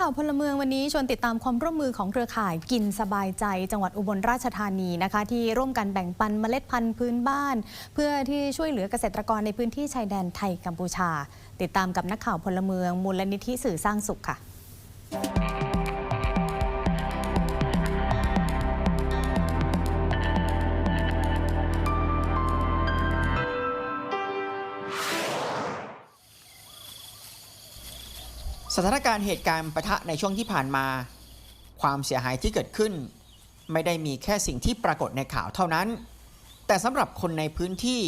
ข่าวพลเมืองวันนี้ชวนติดตามความร่วมมือของเครือข่ายกินสบายใจ จังหวัดอุบลราชธานีนะคะ ที่ร่วมกันแบ่งปันเมล็ดพันธุ์พื้นบ้าน เพื่อที่ช่วยเหลือเกษตรกรในพื้นที่ชายแดนไทยกัมพูชา ติดตามกับนักข่าวพลเมืองมูลนิธิสื่อสร้างสุขค่ะ สถานการณ์เหตุการณ์ปะทะในช่วงที่ผ่านมา ความเสียหายที่เกิดขึ้น ไม่ได้มีแค่สิ่งที่ปรากฏในข่าวเท่านั้น แต่สำหรับคนในพื้นที่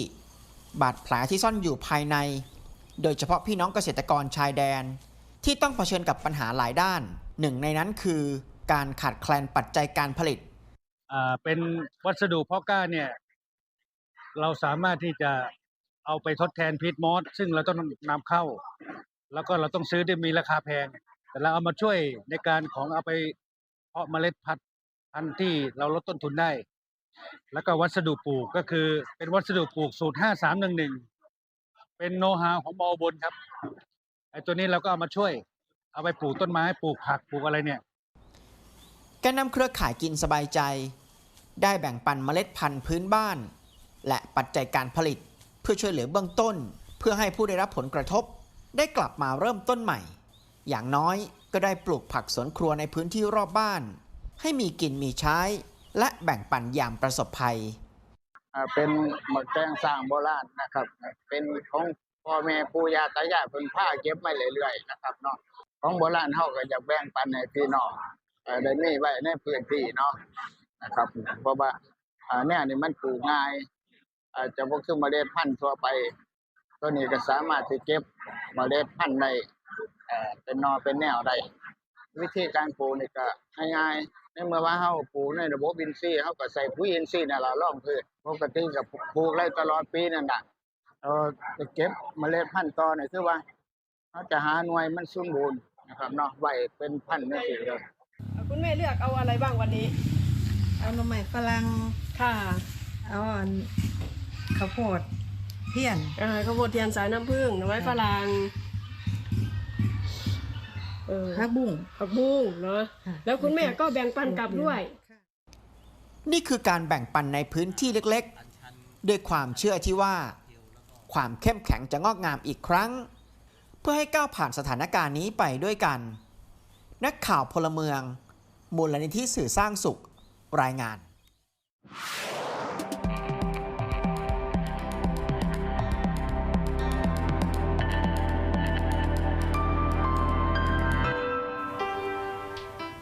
บาดแผลที่ซ่อนอยู่ภายใน โดยเฉพาะพี่น้องเกษตรกรชายแดน ที่ต้องเผชิญกับปัญหาหลายด้าน หนึ่งในนั้นคือการขาดแคลนปัจจัยการผลิตเป็นวัสดุพาะกล้าเนี่ย เราสามารถที่จะเอาไปทดแทนพีทมอสซึ่งเราต้องนำเข้า แล้วก็เราต้องซื้อได้มีราคาแพง แต่เราเอามาช่วยในการของเอาไปเพาะเมล็ดพันธุ์พันธุ์ที่เราลดต้นทุนได้ แล้วก็วัสดุปลูกก็คือเป็นวัสดุปลูกสูตรห้าสามหนึ่งหนึ่งเป็นโนฮาของมอบนครับไอ้ตัวนี้เราก็เอามาช่วย เอาไปปลูกต้นไม้ปลูกผักปลูกอะไรเนี่ยแกนนำเครือข่ายกินสบายใจ ได้แบ่งปันเมล็ดพันธุ์พื้นบ้าน และปัจจัยการผลิตเพื่อช่วยเหลือเบื้องต้น เพื่อให้ผู้ได้รับผลกระทบ ได้กลับมาเริ่มต้นใหม่ อย่างน้อยก็ได้ปลูกผักสวนครัวในพื้นที่รอบบ้าน ให้มีกินมีใช้ และแบ่งปันยามประสบภัย เป็นหมึกแกงสร้างโบราณนะครับ เป็นของพ่อแม่ปู่ย่าตายายเพิ่นพาเก็บมาเรื่อยๆนะครับเนาะของโบราณเฮาก็อยากแบ่งปันให้พี่น้องเอ่อได้มีไว้ในพื้นที่เนาะนะครับ เพราะว่าอ่าแนวนี้มันปลูกง่ายอาจจะบ่คือเมล็ดพันธุ์ทั่วไป ตัวนี้ก็สามารถที่เก็บเมล็ดพันธุ์ได้เอ่อเป็นนอเป็นแนวได้วิธีการปลูกนี่ก็ง่ายๆในเมื่อว่าเฮาปลูกในระบบอินทรีย์เฮาก็ใส่ปุ๋ยอินทรีย์นั่นล่ะรองพืชปกติก็ปลูกได้ตลอดปีนั่นน่ะเออจะเก็บเมล็ดพันธุ์ต่อนี่คือว่าเฮาจะหาหน่วยมันสมบูรณ์นะครับเนาะไว้เป็นพันธุ์จังซี่เลยคุณแม่เลือกเอาอะไรบ้างวันนี้ เอาหน่อไม้ฝรั่งค่ะ เอาอันข้าวโพด เพี้ยนเอ่อข้าวโพดเทียนสายน้ำผึ้งหน่อไม้ฝรั่งเออผักบุ้ง ผักบุ้งเนาะค่ะ แล้วคุณแม่ก็แบ่งปันกลับด้วย นี่คือการแบ่งปันในพื้นที่เล็กๆ ด้วยความเชื่อที่ว่า ความเข้มแข็งจะงอกงามอีกครั้ง เพื่อให้ก้าวผ่านสถานการณ์นี้ไปด้วยกัน นักข่าวพลเมือง มูลนิธิสื่อสร้างสุข รายงาน